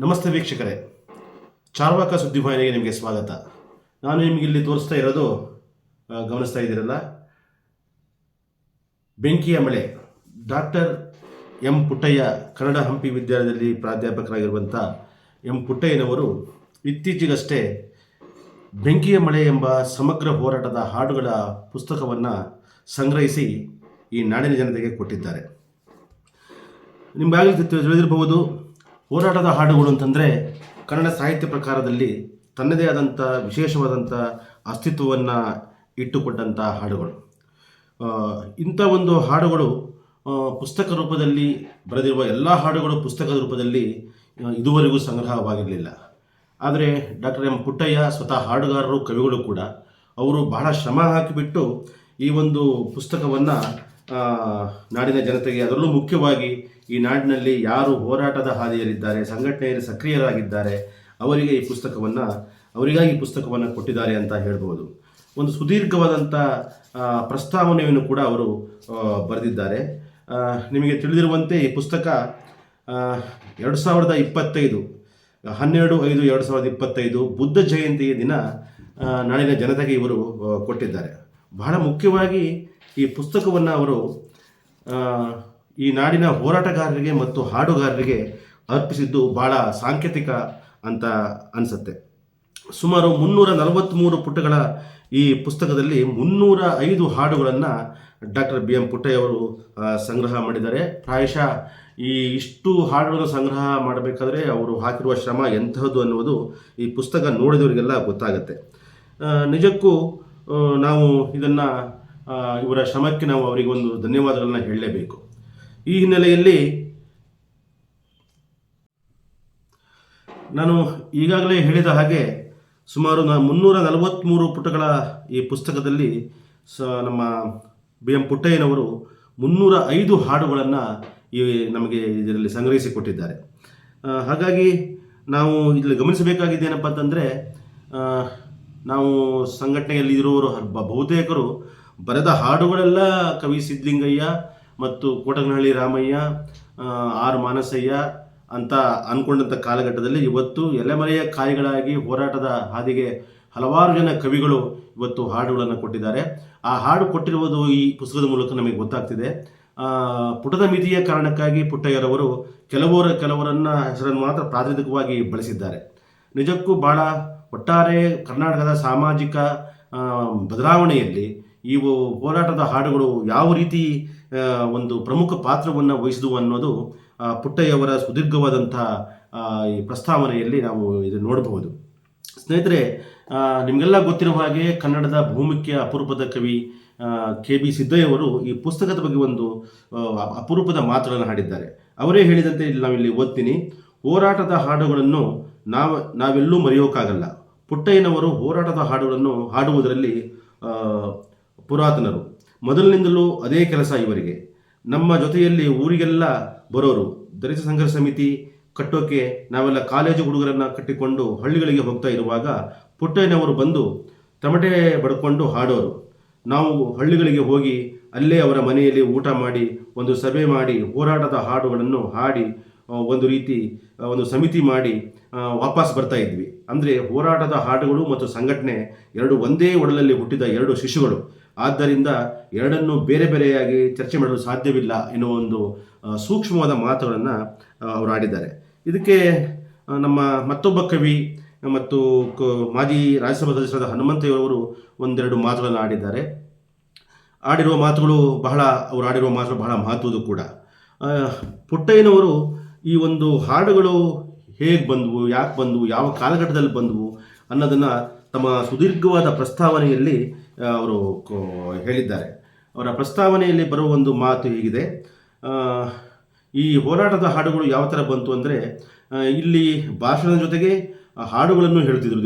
ನಮಸ್ತೆ ವೀಕ್ಷಕರೇ. ಚಾರ್ವಾಕ ಸುದ್ದಿವಾಹಿನಿಗೆ ನಿಮಗೆ ಸ್ವಾಗತ. ನಾನು ನಿಮಗೆ ಇಲ್ಲಿ ತೋರಿಸ್ತಾ ಇರೋದು ಗಮನಿಸ್ತಾ ಇದ್ದೀರಲ್ಲ? ಬೆಂಕಿಯ ಮಳೆ. ಡಾಕ್ಟರ್ ಎಂ ಪುಟ್ಟಯ್ಯ, ಕನ್ನಡ ಹಂಪಿ ವಿದ್ಯಾಲಯದಲ್ಲಿ ಪ್ರಾಧ್ಯಾಪಕರಾಗಿರುವಂಥ ಎಂ ಪುಟ್ಟಯ್ಯನವರು ಇತ್ತೀಚೆಗಷ್ಟೇ ಬೆಂಕಿಯ ಮಳೆ ಎಂಬ ಸಮಗ್ರ ಹೋರಾಟದ ಹಾಡುಗಳ ಪುಸ್ತಕವನ್ನು ಸಂಗ್ರಹಿಸಿ ಈ ನಾಡಿನ ಜನತೆಗೆ ಕೊಟ್ಟಿದ್ದಾರೆ. ನಿಮಗಾಗಲೇ ತಿಳಿದಿರಬಹುದು ಹೋರಾಟದ ಹಾಡುಗಳು ಅಂತಂದರೆ ಕನ್ನಡ ಸಾಹಿತ್ಯ ಪ್ರಕಾರದಲ್ಲಿ ತನ್ನದೇ ಆದಂಥ ವಿಶೇಷವಾದಂಥ ಅಸ್ತಿತ್ವವನ್ನು ಇಟ್ಟುಕೊಟ್ಟಂಥ ಹಾಡುಗಳು. ಇಂಥ ಒಂದು ಹಾಡುಗಳು ಪುಸ್ತಕ ರೂಪದಲ್ಲಿ ಬರೆದಿರುವ ಎಲ್ಲ ಹಾಡುಗಳು ಪುಸ್ತಕದ ರೂಪದಲ್ಲಿ ಇದುವರೆಗೂ ಸಂಗ್ರಹವಾಗಿರಲಿಲ್ಲ. ಆದರೆ ಡಾಕ್ಟರ್ ಎಂ ಪುಟ್ಟಯ್ಯ ಸ್ವತಃ ಹಾಡುಗಾರರು, ಕವಿಗಳು ಕೂಡ, ಅವರು ಬಹಳ ಶ್ರಮ ಹಾಕಿಬಿಟ್ಟು ಈ ಒಂದು ಪುಸ್ತಕವನ್ನು ನಾಡಿನ ಜನತೆಗೆ ಅದರಲ್ಲೂ ಮುಖ್ಯವಾಗಿ ಈ ನಾಡಿನಲ್ಲಿ ಯಾರು ಹೋರಾಟದ ಹಾದಿಯಲ್ಲಿದ್ದಾರೆ, ಸಂಘಟನೆಯಲ್ಲಿ ಸಕ್ರಿಯರಾಗಿದ್ದಾರೆ, ಅವರಿಗೆ ಈ ಪುಸ್ತಕವನ್ನು, ಅವರಿಗಾಗಿ ಪುಸ್ತಕವನ್ನು ಕೊಟ್ಟಿದ್ದಾರೆ ಅಂತ ಹೇಳ್ಬೋದು. ಒಂದು ಸುದೀರ್ಘವಾದಂಥ ಪ್ರಸ್ತಾವನೆಯನ್ನು ಕೂಡ ಅವರು ಬರೆದಿದ್ದಾರೆ. ನಿಮಗೆ ತಿಳಿದಿರುವಂತೆ ಈ ಪುಸ್ತಕ ಎರಡು ಸಾವಿರದ ಇಪ್ಪತ್ತೈದು, ಹನ್ನೆರಡು ಐದು ಎರಡು ಸಾವಿರದ ಇಪ್ಪತ್ತೈದು ಬುದ್ಧ ಜಯಂತಿಯ ದಿನ ನಾಡಿನ ಜನತೆಗೆ ಇವರು ಕೊಟ್ಟಿದ್ದಾರೆ. ಬಹಳ ಮುಖ್ಯವಾಗಿ ಈ ಪುಸ್ತಕವನ್ನು ಅವರು ಈ ನಾಡಿನ ಹೋರಾಟಗಾರರಿಗೆ ಮತ್ತು ಹಾಡುಗಾರರಿಗೆ ಅರ್ಪಿಸಿದ್ದು ಬಹಳ ಸಾಂಕೇತಿಕ ಅಂತ ಅನಿಸುತ್ತೆ. ಸುಮಾರು ಮುನ್ನೂರ ನಲವತ್ತ್ಮೂರು ಪುಟಗಳ ಈ ಪುಸ್ತಕದಲ್ಲಿ ಮುನ್ನೂರ ಐದು ಹಾಡುಗಳನ್ನು ಡಾಕ್ಟರ್ ಬಿ ಎಂ ಪುಟ್ಟೆಯವರು ಅವರು ಸಂಗ್ರಹ ಮಾಡಿದ್ದಾರೆ. ಪ್ರಾಯಶಃ ಈ ಇಷ್ಟು ಹಾಡುಗಳನ್ನು ಸಂಗ್ರಹ ಮಾಡಬೇಕಾದ್ರೆ ಅವರು ಹಾಕಿರುವ ಶ್ರಮ ಎಂಥದ್ದು ಅನ್ನುವುದು ಈ ಪುಸ್ತಕ ನೋಡಿದವರಿಗೆಲ್ಲ ಗೊತ್ತಾಗುತ್ತೆ. ನಿಜಕ್ಕೂ ನಾವು ಇದನ್ನು ಇವರ ಶ್ರಮಕ್ಕೆ ನಾವು ಅವರಿಗೆ ಒಂದು ಧನ್ಯವಾದಗಳನ್ನು ಹೇಳಲೇಬೇಕು. ಈ ಹಿನ್ನೆಲೆಯಲ್ಲಿ ನಾನು ಈಗಾಗಲೇ ಹೇಳಿದ ಹಾಗೆ ಸುಮಾರು ನ ಮುನ್ನೂರ ನಲವತ್ತ್ಮೂರು ಪುಟಗಳ ಈ ಪುಸ್ತಕದಲ್ಲಿ ಸ, ನಮ್ಮ ಬಿ ಎಂ ಪುಟ್ಟಯ್ಯನವರು ಮುನ್ನೂರ ಐದು ಹಾಡುಗಳನ್ನು ಈ ನಮಗೆ ಇದರಲ್ಲಿ ಸಂಗ್ರಹಿಸಿಕೊಟ್ಟಿದ್ದಾರೆ. ಕೊಟ್ಟಿದ್ದಾರೆ ಹಾಗಾಗಿ ನಾವು ಇಲ್ಲಿ ಗಮನಿಸಬೇಕಾಗಿದ್ದೇನಪ್ಪ ಅಂತಂದರೆ ನಾವು ಸಂಘಟನೆಯಲ್ಲಿ ಇರುವವರು ಬಹುತೇಕರು ಬರೆದ ಹಾಡುಗಳೆಲ್ಲ ಕವಿ ಸಿದ್ಲಿಂಗಯ್ಯ ಮತ್ತು ಕೋಟಗನಹಳ್ಳಿ ರಾಮಯ್ಯ ಆರ್ ಮಾನಸಯ್ಯ ಅಂತ ಅಂದ್ಕೊಂಡಂಥ ಕಾಲಘಟ್ಟದಲ್ಲಿ ಇವತ್ತು ಎಲೆಮರೆಯ ಕಾಯಿಗಳಾಗಿ ಹೋರಾಟದ ಹಾದಿಗೆ ಹಲವಾರು ಜನ ಕವಿಗಳು ಇವತ್ತು ಹಾಡುಗಳನ್ನು ಕೊಟ್ಟಿದ್ದಾರೆ. ಆ ಹಾಡು ಕೊಟ್ಟಿರುವುದು ಈ ಪುಸ್ತಕದ ಮೂಲಕ ನಮಗೆ ಗೊತ್ತಾಗ್ತಿದೆ. ಪುಟದ ಮಿತಿಯ ಕಾರಣಕ್ಕಾಗಿ ಪುಟ್ಟಯ್ಯರವರು ಕೆಲವರ ಕೆಲವರನ್ನ ಹೆಸರನ್ನು ಮಾತ್ರ ಪ್ರಾತಿನಿಧಿಕವಾಗಿ ಬಳಸಿದ್ದಾರೆ. ನಿಜಕ್ಕೂ ಬಹಳ ಒಟ್ಟಾರೆ ಕರ್ನಾಟಕದ ಸಾಮಾಜಿಕ ಬದಲಾವಣೆಯಲ್ಲಿ ಇವು ಹೋರಾಟದ ಹಾಡುಗಳು ಯಾವ ರೀತಿ ಒಂದು ಪ್ರಮುಖ ಪಾತ್ರವನ್ನು ವಹಿಸಿದವು ಅನ್ನೋದು ಪುಟ್ಟಯ್ಯವರ ಸುದೀರ್ಘವಾದಂಥ ಈ ಪ್ರಸ್ತಾವನೆಯಲ್ಲಿ ನಾವು ಇದನ್ನು ನೋಡಬಹುದು. ಸ್ನೇಹಿತರೆ ನಿಮಗೆಲ್ಲ ಗೊತ್ತಿರುವ ಹಾಗೆ ಕನ್ನಡದ ಭೂಮಿಕೆಯ ಅಪರೂಪದ ಕವಿ ಕೆ ಬಿ ಸಿದ್ದಯ್ಯವರು ಈ ಪುಸ್ತಕದ ಬಗ್ಗೆ ಒಂದು ಅಪರೂಪದ ಮಾತುಗಳನ್ನು ಹಾಡಿದ್ದಾರೆ. ಅವರೇ ಹೇಳಿದಂತೆ ಇಲ್ಲಿ ನಾವಿಲ್ಲಿ ಓದ್ತೀನಿ. ಹೋರಾಟದ ಹಾಡುಗಳನ್ನು ನಾವು, ನಾವೆಲ್ಲೂ ಮರೆಯೋಕ್ಕಾಗಲ್ಲ. ಪುಟ್ಟಯ್ಯನವರು ಹೋರಾಟದ ಹಾಡುಗಳನ್ನು ಹಾಡುವುದರಲ್ಲಿ ಪುರಾತನರು. ಮೊದಲಿನಿಂದಲೂ ಅದೇ ಕೆಲಸ ಇವರಿಗೆ. ನಮ್ಮ ಜೊತೆಯಲ್ಲಿ ಊರಿಗೆಲ್ಲ ಬರೋರು. ದಲಿತ ಸಂಘರ್ಷ ಸಮಿತಿ ಕಟ್ಟೋಕೆ ನಾವೆಲ್ಲ ಕಾಲೇಜು ಹುಡುಗರನ್ನು ಕಟ್ಟಿಕೊಂಡು ಹಳ್ಳಿಗಳಿಗೆ ಹೋಗ್ತಾ ಇರುವಾಗ ಪುಟ್ಟಯ್ಯನವರು ಬಂದು ತಮಟೆ ಬಡ್ಕೊಂಡು ಹಾಡೋರು. ನಾವು ಹಳ್ಳಿಗಳಿಗೆ ಹೋಗಿ ಅಲ್ಲೇ ಅವರ ಮನೆಯಲ್ಲಿ ಊಟ ಮಾಡಿ, ಒಂದು ಸಭೆ ಮಾಡಿ, ಹೋರಾಟದ ಹಾಡುಗಳನ್ನು ಹಾಡಿ ಒಂದು ರೀತಿ ಒಂದು ಸಮಿತಿ ಮಾಡಿ ವಾಪಸ್ ಬರ್ತಾ ಇದ್ವಿ. ಅಂದರೆ ಹೋರಾಟದ ಹಾಡುಗಳು ಮತ್ತು ಸಂಘಟನೆ ಎರಡು ಒಂದೇ ಒಡಲಲ್ಲಿ ಹುಟ್ಟಿದ ಎರಡು ಶಿಶುಗಳು. ಆದ್ದರಿಂದ ಎರಡನ್ನು ಬೇರೆ ಬೇರೆಯಾಗಿ ಚರ್ಚೆ ಮಾಡಲು ಸಾಧ್ಯವಿಲ್ಲ ಎನ್ನುವ ಒಂದು ಸೂಕ್ಷ್ಮವಾದ ಮಾತುಗಳನ್ನು ಅವರು ಆಡಿದ್ದಾರೆ. ಇದಕ್ಕೆ ನಮ್ಮ ಮತ್ತೊಬ್ಬ ಕವಿ ಮತ್ತು ಮಾಜಿ ರಾಜ್ಯಸಭಾ ಸದಸ್ಯರಾದ ಹನುಮಂತಯ್ಯವರು ಒಂದೆರಡು ಮಾತುಗಳನ್ನು ಆಡಿದ್ದಾರೆ. ಆಡಿರುವ ಮಾತುಗಳು ಬಹಳ, ಅವರು ಆಡಿರುವ ಮಾತುಗಳು ಬಹಳ ಮಹತ್ವದ್ದು ಕೂಡ. ಪುಟ್ಟಯ್ಯನವರು ಈ ಒಂದು ಹಾಡುಗಳು ಹೇಗೆ ಬಂದವು, ಯಾಕೆ ಬಂದವು, ಯಾವ ಕಾಲಘಟ್ಟದಲ್ಲಿ ಬಂದವು ಅನ್ನೋದನ್ನು ತಮ್ಮ ಸುದೀರ್ಘವಾದ ಪ್ರಸ್ತಾವನೆಯಲ್ಲಿ ಅವರು ಹೇಳಿದ್ದಾರೆ. ಅವರ ಪ್ರಸ್ತಾವನೆಯಲ್ಲಿ ಬರುವ ಒಂದು ಮಾತು ಹೀಗಿದೆ. ಈ ಹೋರಾಟದ ಹಾಡುಗಳು ಯಾವ ಥರ ಬಂತು ಅಂದರೆ ಇಲ್ಲಿ ಭಾಷಣದ ಜೊತೆಗೆ ಹಾಡುಗಳನ್ನು ಹೇಳ್ತಿದ್ರು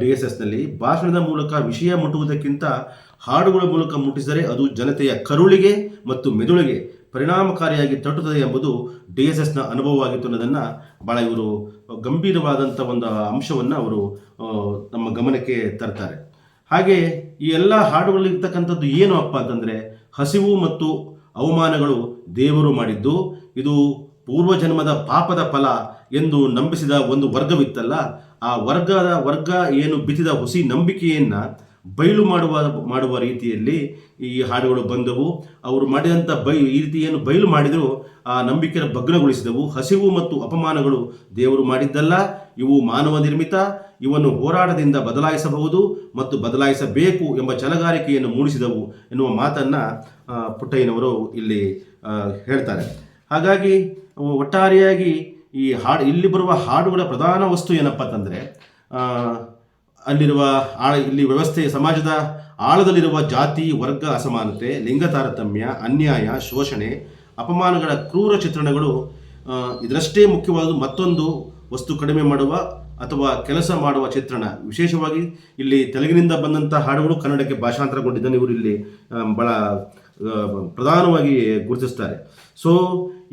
ಡಿ ಎಸ್ ಎಸ್ನಲ್ಲಿ. ಭಾಷಣದ ಮೂಲಕ ವಿಷಯ ಮುಟ್ಟುವುದಕ್ಕಿಂತ ಹಾಡುಗಳ ಮೂಲಕ ಮುಟ್ಟಿಸಿದರೆ ಅದು ಜನತೆಯ ಕರುಳಿಗೆ ಮತ್ತು ಮೆದುಳಿಗೆ ಪರಿಣಾಮಕಾರಿಯಾಗಿ ತಟ್ಟುತ್ತದೆ ಎಂಬುದು ಡಿ ಎಸ್ ಎಸ್ನ ಅನುಭವವಾಗಿತ್ತು ಅನ್ನೋದನ್ನು ಭಾಳ ಇವರು ಗಂಭೀರವಾದಂಥ ಒಂದು ಅಂಶವನ್ನು ಅವರು ನಮ್ಮ ಗಮನಕ್ಕೆ ತರ್ತಾರೆ. ಹಾಗೆ ಈ ಎಲ್ಲ ಹಾಡುಗಳಲ್ಲಿ ಇರ್ತಕ್ಕಂಥದ್ದು ಏನು ಅಪ್ಪ ಅಂತಂದರೆ ಹಸಿವು ಮತ್ತು ಅವಮಾನಗಳು ದೇವರು ಮಾಡಿದ್ದು. ಇದು ಪೂರ್ವಜನ್ಮದ ಪಾಪದ ಫಲ ಎಂದು ನಂಬಿಸಿದ ಒಂದು ವರ್ಗವಿತ್ತಲ್ಲ. ಆ ವರ್ಗದ ವರ್ಗ ಏನು ಬಿತ್ತಿದ ಹುಸಿ ನಂಬಿಕೆಯನ್ನ ಬಯಲು ಮಾಡುವ ಮಾಡುವ ರೀತಿಯಲ್ಲಿ ಈ ಹಾಡುಗಳು ಬಂದವು. ಅವರು ಮಾಡಿದಂಥ ಬೈ, ಈ ರೀತಿ ಏನು ಬಯಲು ಮಾಡಿದರು, ಆ ನಂಬಿಕೆಯನ್ನು ಭಗ್ನಗೊಳಿಸಿದವು. ಹಸಿವು ಮತ್ತು ಅಪಮಾನಗಳು ದೇವರು ಮಾಡಿದ್ದಲ್ಲ, ಇವು ಮಾನವ ನಿರ್ಮಿತ, ಇವನ್ನು ಹೋರಾಟದಿಂದ ಬದಲಾಯಿಸಬಹುದು ಮತ್ತು ಬದಲಾಯಿಸಬೇಕು ಎಂಬ ಚಲಗಾರಿಕೆಯನ್ನು ಮೂಡಿಸಿದವು ಎನ್ನುವ ಮಾತನ್ನು ಪುಟ್ಟಯ್ಯನವರು ಇಲ್ಲಿ ಹೇಳ್ತಾರೆ. ಹಾಗಾಗಿ, ಒಟ್ಟಾರೆಯಾಗಿ ಈ ಹಾಡು, ಇಲ್ಲಿ ಬರುವ ಹಾಡುಗಳ ಪ್ರಧಾನ ವಸ್ತು ಏನಪ್ಪ ಅಂತಂದರೆ ಅಲ್ಲಿರುವ ಆಳ, ಇಲ್ಲಿ ವ್ಯವಸ್ಥೆ, ಸಮಾಜದ ಆಳದಲ್ಲಿರುವ ಜಾತಿ, ವರ್ಗ, ಅಸಮಾನತೆ, ಲಿಂಗ ತಾರತಮ್ಯ, ಅನ್ಯಾಯ, ಶೋಷಣೆ, ಅಪಮಾನಗಳ ಕ್ರೂರ ಚಿತ್ರಣಗಳು ಇದರಷ್ಟೇ ಮುಖ್ಯವಾದ ಮತ್ತೊಂದು ವಸ್ತು ಕಡಿಮೆ ಮಾಡುವ ಅಥವಾ ಕೆಲಸ ಮಾಡುವ ಚಿತ್ರಣ. ವಿಶೇಷವಾಗಿ ಇಲ್ಲಿ ತೆಲುಗಿನಿಂದ ಬಂದಂಥ ಹಾಡುಗಳು ಕನ್ನಡಕ್ಕೆ ಭಾಷಾಂತರಗೊಂಡಿದ್ದನ್ನು ಇವರು ಇಲ್ಲಿ ಬಹಳ ಪ್ರಧಾನವಾಗಿ ಗುರುತಿಸ್ತಾರೆ. ಸೊ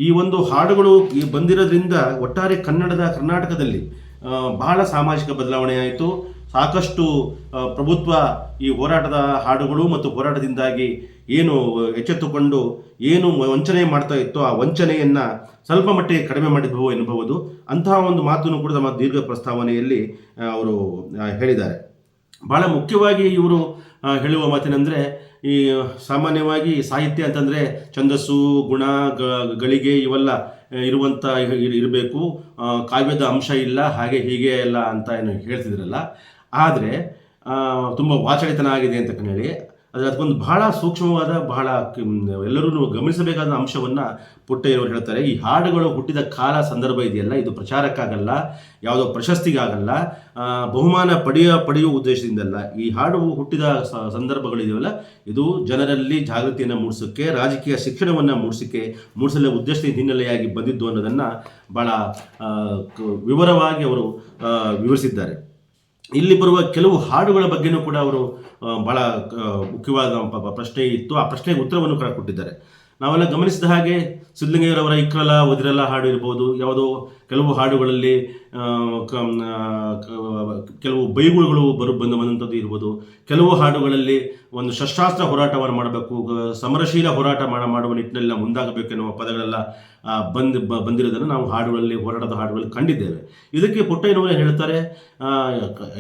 ಈ ಒಂದು ಹಾಡುಗಳು ಈ ಬಂದಿರೋದ್ರಿಂದ ಒಟ್ಟಾರೆ ಕನ್ನಡದ ಕರ್ನಾಟಕದಲ್ಲಿ ಬಹಳ ಸಾಮಾಜಿಕ ಬದಲಾವಣೆ ಆಯಿತು. ಸಾಕಷ್ಟು ಪ್ರಭುತ್ವ ಈ ಹೋರಾಟದ ಹಾಡುಗಳು ಮತ್ತು ಹೋರಾಟದಿಂದಾಗಿ ಏನು ಎಚ್ಚೆತ್ತುಕೊಂಡು, ಏನು ವಂಚನೆ ಮಾಡ್ತಾ ಇತ್ತೋ ಆ ವಂಚನೆಯನ್ನ ಸ್ವಲ್ಪ ಮಟ್ಟಿಗೆ ಕಡಿಮೆ ಮಾಡಿದ್ವು ಎನ್ನಬಹುದು. ಅಂತಹ ಒಂದು ಮಾತನ್ನು ಕೂಡ ತಮ್ಮ ದೀರ್ಘ ಪ್ರಸ್ತಾವನೆಯಲ್ಲಿ ಅವರು ಹೇಳಿದ್ದಾರೆ. ಬಹಳ ಮುಖ್ಯವಾಗಿ ಇವರು ಹೇಳುವ ಮಾತೇನೆಂದರೆ, ಈ, ಸಾಮಾನ್ಯವಾಗಿ ಸಾಹಿತ್ಯ ಅಂತಂದರೆ ಛಂದಸ್ಸು, ಗುಣ ಗಳಿಗೆ ಇವೆಲ್ಲ ಇರುವಂಥ ಇರಬೇಕು. ಕಾವ್ಯದ ಅಂಶ ಇಲ್ಲ, ಹಾಗೆ ಹೀಗೆ ಎಲ್ಲ ಅಂತ ಏನು ಹೇಳ್ತಿದ್ರಲ್ಲ. ಆದರೆ ತುಂಬ ವಾಚಳಿತನ ಆಗಿದೆ ಅಂತ ಹೇಳಿ ಆದರೆ ಅದಕ್ಕೊಂದು ಬಹಳ ಸೂಕ್ಷ್ಮವಾದ, ಬಹಳ ಎಲ್ಲರೂ ಗಮನಿಸಬೇಕಾದ ಅಂಶವನ್ನು ಪುಟ್ಟಯ್ಯವರು ಹೇಳ್ತಾರೆ. ಈ ಹಾಡುಗಳು ಹುಟ್ಟಿದ ಕಾಲ ಸಂದರ್ಭ ಇದೆಯಲ್ಲ, ಇದು ಪ್ರಚಾರಕ್ಕಾಗಲ್ಲ, ಯಾವುದೋ ಪ್ರಶಸ್ತಿಗಾಗಲ್ಲ ಬಹುಮಾನ ಪಡೆಯ, ಪಡೆಯುವ ಉದ್ದೇಶದಿಂದಲ್ಲ. ಈ ಹಾಡು ಹುಟ್ಟಿದ ಸಂದರ್ಭಗಳಿದೆಯಲ್ಲ ಇದು ಜನರಲ್ಲಿ ಜಾಗೃತಿಯನ್ನು ಮೂಡಿಸೋಕ್ಕೆ, ರಾಜಕೀಯ ಶಿಕ್ಷಣವನ್ನು ಮೂಡಿಸೋಕ್ಕೆ, ಮೂಡಿಸಲು ಉದ್ದೇಶದ ಹಿನ್ನೆಲೆಯಾಗಿ ಬಂದಿದ್ದು ಅನ್ನೋದನ್ನು ಭಾಳ ವಿವರವಾಗಿ ಅವರು ವಿವರಿಸಿದ್ದಾರೆ. ಇಲ್ಲಿ ಬರುವ ಕೆಲವು ಹಾಡುಗಳ ಬಗ್ಗೆನೂ ಕೂಡ ಅವರು ಬಹಳ ಮುಖ್ಯವಾದ ಪ್ರಶ್ನೆ ಇತ್ತು. ಆ ಪ್ರಶ್ನೆಗೆ ಉತ್ತರವನ್ನು ಕೂಡ ಕೊಟ್ಟಿದ್ದಾರೆ. ನಾವೆಲ್ಲ ಗಮನಿಸಿದ ಹಾಗೆ ಸಿದ್ಧಲಿಂಗಯ್ಯರವರ ಇಕ್ರಲ ಒದಿರಲ ಹಾಡು ಇರ್ಬೋದು. ಯಾವುದೋ ಕೆಲವು ಹಾಡುಗಳಲ್ಲಿ ಕೆಲವು ಬೈಗುಳುಗಳು ಬರು, ಬಂದು ಬಂದಂಥದ್ದು ಇರ್ಬೋದು. ಕೆಲವು ಹಾಡುಗಳಲ್ಲಿ ಒಂದು ಶಸ್ತ್ರಾಸ್ತ್ರ ಹೋರಾಟವನ್ನು ಮಾಡಬೇಕು ಸಮರಶೀಲ ಹೋರಾಟ ಮಾಡ, ಮಾಡುವ ನಿಟ್ಟಿನಲ್ಲಿ ನಾವು ಮುಂದಾಗಬೇಕೆನ್ನುವ ಪದಗಳೆಲ್ಲ ಬಂದು ಬಂದಿರೋದನ್ನು ನಾವು ಹಾಡುಗಳಲ್ಲಿ, ಹೋರಾಟದ ಹಾಡುಗಳಲ್ಲಿ ಕಂಡಿದ್ದೇವೆ. ಇದಕ್ಕೆ ಪುಟ್ಟಯ್ಯನವರು ಹೇಳ್ತಾರೆ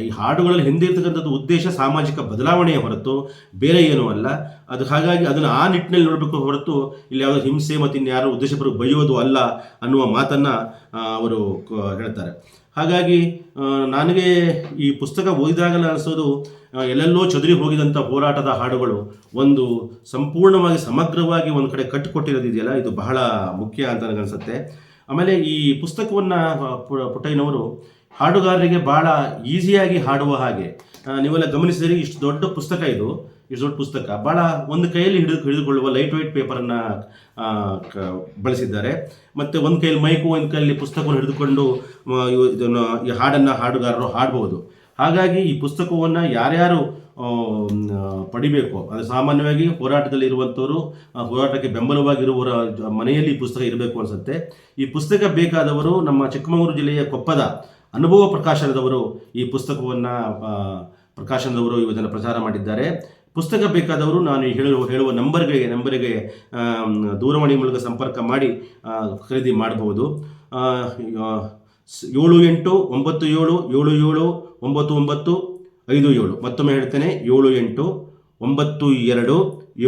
ಈ ಹಾಡುಗಳಲ್ಲಿ ಹಿಂದೆ ಇರ್ತಕ್ಕಂಥದ್ದು ಉದ್ದೇಶ ಸಾಮಾಜಿಕ ಬದಲಾವಣೆಯ ಹೊರತು ಬೇರೆ ಏನೂ ಅಲ್ಲ. ಅದು ಹಾಗಾಗಿ ಅದನ್ನು ಆ ನಿಟ್ಟಿನಲ್ಲಿ ನೋಡಬೇಕು ಹೊರತು ಇಲ್ಲಿ ಯಾವುದೋ ಹಿಂಸೆ ಮತ್ತು ಇನ್ಯಾರು ಉದ್ದೇಶಪರು ಬೈಯೋದು ಅಲ್ಲ ಅನ್ನುವ ಮಾತನ್ನು ಅವರು ಹೇಳ್ತಾರೆ. ಹಾಗಾಗಿ ನನಗೆ ಈ ಪುಸ್ತಕ ಓದಿದಾಗಲ ಅನಿಸೋದು ಎಲ್ಲೆಲ್ಲೋ ಚದುರಿ ಹೋಗಿದಂಥ ಹೋರಾಟದ ಹಾಡುಗಳು ಒಂದು ಸಂಪೂರ್ಣವಾಗಿ ಸಮಗ್ರವಾಗಿ ಒಂದು ಕಡೆ ಕಟ್ಟಿಕೊಟ್ಟಿರೋದಿದೆಯಲ್ಲ ಇದು ಬಹಳ ಮುಖ್ಯ ಅಂತ ನನಗನ್ಸುತ್ತೆ ಆಮೇಲೆ ಈ ಪುಸ್ತಕವನ್ನು ಪುಟ್ಟಯ್ಯನವರು ಹಾಡುಗಾರರಿಗೆ ಬಹಳ ಈಸಿಯಾಗಿ ಹಾಡುವ ಹಾಗೆ ನೀವೆಲ್ಲ ಗಮನಿಸಿದರೆ, ಇಷ್ಟು ದೊಡ್ಡ ಪುಸ್ತಕ ಇದು. ದೊಡ್ಡ ಪುಸ್ತಕ. ಭಾಳ ಒಂದು ಕೈಯಲ್ಲಿ ಹಿಡಿದು, ಹಿಡಿದುಕೊಳ್ಳುವ ಲೈಟ್ ವೈಟ್ ಪೇಪರನ್ನು ಬಳಸಿದ್ದಾರೆ. ಮತ್ತು ಒಂದು ಕೈಯಲ್ಲಿ ಮೈಕು ಒಂದು ಕೈಯಲ್ಲಿ ಪುಸ್ತಕವನ್ನು ಹಿಡಿದುಕೊಂಡು ಇದನ್ನು, ಈ ಹಾಡನ್ನು ಹಾಡುಗಾರರು ಹಾಡಬಹುದು. ಹಾಗಾಗಿ ಈ ಪುಸ್ತಕವನ್ನು ಯಾರ್ಯಾರು ಪಡಿಬೇಕು, ಅದು ಸಾಮಾನ್ಯವಾಗಿ ಹೋರಾಟದಲ್ಲಿ ಇರುವಂಥವರು ಹೋರಾಟಕ್ಕೆ ಬೆಂಬಲವಾಗಿರುವವರ ಮನೆಯಲ್ಲಿ ಈ ಪುಸ್ತಕ ಇರಬೇಕು ಅನಿಸುತ್ತೆ. ಈ ಪುಸ್ತಕ ಬೇಕಾದವರು ನಮ್ಮ ಚಿಕ್ಕಮಗಳೂರು ಜಿಲ್ಲೆಯ ಕೊಪ್ಪದ ಅನುಭವ ಪ್ರಕಾಶನದವರು ಈ ಪುಸ್ತಕವನ್ನು ಪ್ರಕಾಶನದವರು ಇದನ್ನು ಪ್ರಚಾರ ಮಾಡಿದ್ದಾರೆ. ಪುಸ್ತಕ ಬೇಕಾದವರು ನಾನು ಹೇಳುವ ಹೇಳುವ ನಂಬರ್ಗೆ ನಂಬರಿಗೆ ದೂರವಾಣಿ ಮೂಲಕ ಸಂಪರ್ಕ ಮಾಡಿ ಖರೀದಿ ಮಾಡಬಹುದು. ಏಳು ಎಂಟು ಒಂಬತ್ತು ಏಳು ಏಳು ಏಳು ಒಂಬತ್ತು ಒಂಬತ್ತು ಐದು ಏಳು. ಮತ್ತೊಮ್ಮೆ ಹೇಳ್ತೇನೆ, ಏಳು ಎಂಟು ಒಂಬತ್ತು ಎರಡು,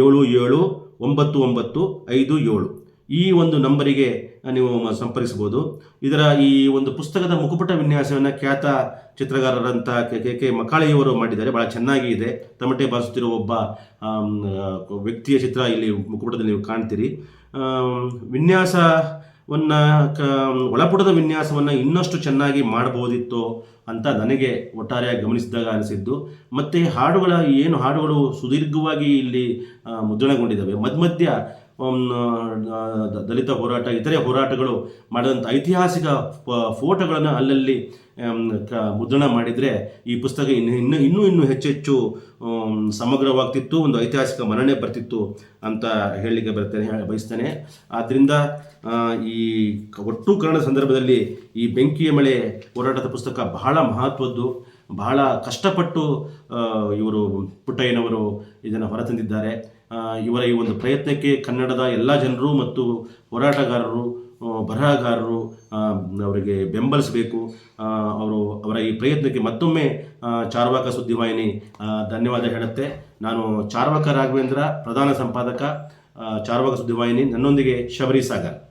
ಏಳು ಏಳು ಒಂಬತ್ತು ಒಂಬತ್ತು ಐದು ಏಳು. ಈ ಒಂದು ನಂಬರಿಗೆ ನೀವು ಸಂಪರ್ಕಿಸ್ಬೋದು ಇದರ ಈ ಒಂದು ಪುಸ್ತಕದ ಮುಖಪುಟ ವಿನ್ಯಾಸವನ್ನು ಖ್ಯಾತ ಚಿತ್ರಗಾರರಂತ ಕೆ ಕೆ ಮಾಡಿದ್ದಾರೆ. ಬಹಳ ಚೆನ್ನಾಗಿ ಇದೆ. ತಮಟೆ ಬಾರಿಸುತ್ತಿರುವ ಒಬ್ಬ ವ್ಯಕ್ತಿಯ ಚಿತ್ರ ಇಲ್ಲಿ ಮುಖಪುಟದಲ್ಲಿ ನೀವು ಕಾಣ್ತೀರಿ. ವಿನ್ಯಾಸವನ್ನು ಕ, ಒಳಪುಟದ ವಿನ್ಯಾಸವನ್ನು ಇನ್ನಷ್ಟು ಚೆನ್ನಾಗಿ ಮಾಡಬಹುದಿತ್ತು ಅಂತ ನನಗೆ ಒಟ್ಟಾರೆಯಾಗಿ ಗಮನಿಸಿದಾಗ ಅನಿಸಿದ್ದು, ಮತ್ತು ಹಾಡುಗಳ, ಏನು ಹಾಡುಗಳು ಸುದೀರ್ಘವಾಗಿ ಇಲ್ಲಿ ಮುದ್ರಣಗೊಂಡಿದ್ದಾವೆ. ಮಧ್ಯ ದಲಿತ ಹೋರಾಟ, ಇತರೆ ಹೋರಾಟಗಳು ಮಾಡಿದಂಥ ಐತಿಹಾಸಿಕ ಫೋಟೋಗಳನ್ನು ಅಲ್ಲಲ್ಲಿ ಮುದ್ರಣ ಮಾಡಿದರೆ ಈ ಪುಸ್ತಕ ಇನ್ನು, ಇನ್ನೂ ಇನ್ನೂ ಇನ್ನೂ ಹೆಚ್ಚೆಚ್ಚು ಸಮಗ್ರವಾಗ್ತಿತ್ತು, ಒಂದು ಐತಿಹಾಸಿಕ ಮನ್ನಣೆ ಬರ್ತಿತ್ತು ಅಂತ ಹೇಳಲಿಕ್ಕೆ ಬರ್ತೇನೆ ಬಯಸ್ತೇನೆ. ಆದ್ದರಿಂದ ಈ ಒಟ್ಟು ಕನ್ನಡ ಸಂದರ್ಭದಲ್ಲಿ ಈ ಬೆಂಕಿಯ ಮಳೆ ಹೋರಾಟದ ಪುಸ್ತಕ ಬಹಳ ಮಹತ್ವದ್ದು, ಬಹಳ ಕಷ್ಟಪಟ್ಟು ಇವರು ಪುಟ್ಟಯ್ಯನವರು ಇದನ್ನು ಹೊರತಂದಿದ್ದಾರೆ ಇವರ ಈ ಒಂದು ಪ್ರಯತ್ನಕ್ಕೆ ಕನ್ನಡದ ಎಲ್ಲ ಜನರು ಮತ್ತು ಹೋರಾಟಗಾರರು ಬರಹಗಾರರು ಅವರಿಗೆ ಬೆಂಬಲಿಸಬೇಕು. ಅವರು ಅವರ ಈ ಪ್ರಯತ್ನಕ್ಕೆ ಮತ್ತೊಮ್ಮೆ ಚಾರ್ವಾಕ ಸುದ್ದಿವಾಹಿನಿ ಧನ್ಯವಾದ ಹೇಳುತ್ತೆ. ನಾನು ಚಾರ್ವಾಕ ರಾಘವೇಂದ್ರ, ಪ್ರಧಾನ ಸಂಪಾದಕ ಚಾರ್ವಾಕ ಸುದ್ದಿವಾಹಿನಿ, ನನ್ನೊಂದಿಗೆ ಶಬರಿ ಸಾಗರ್.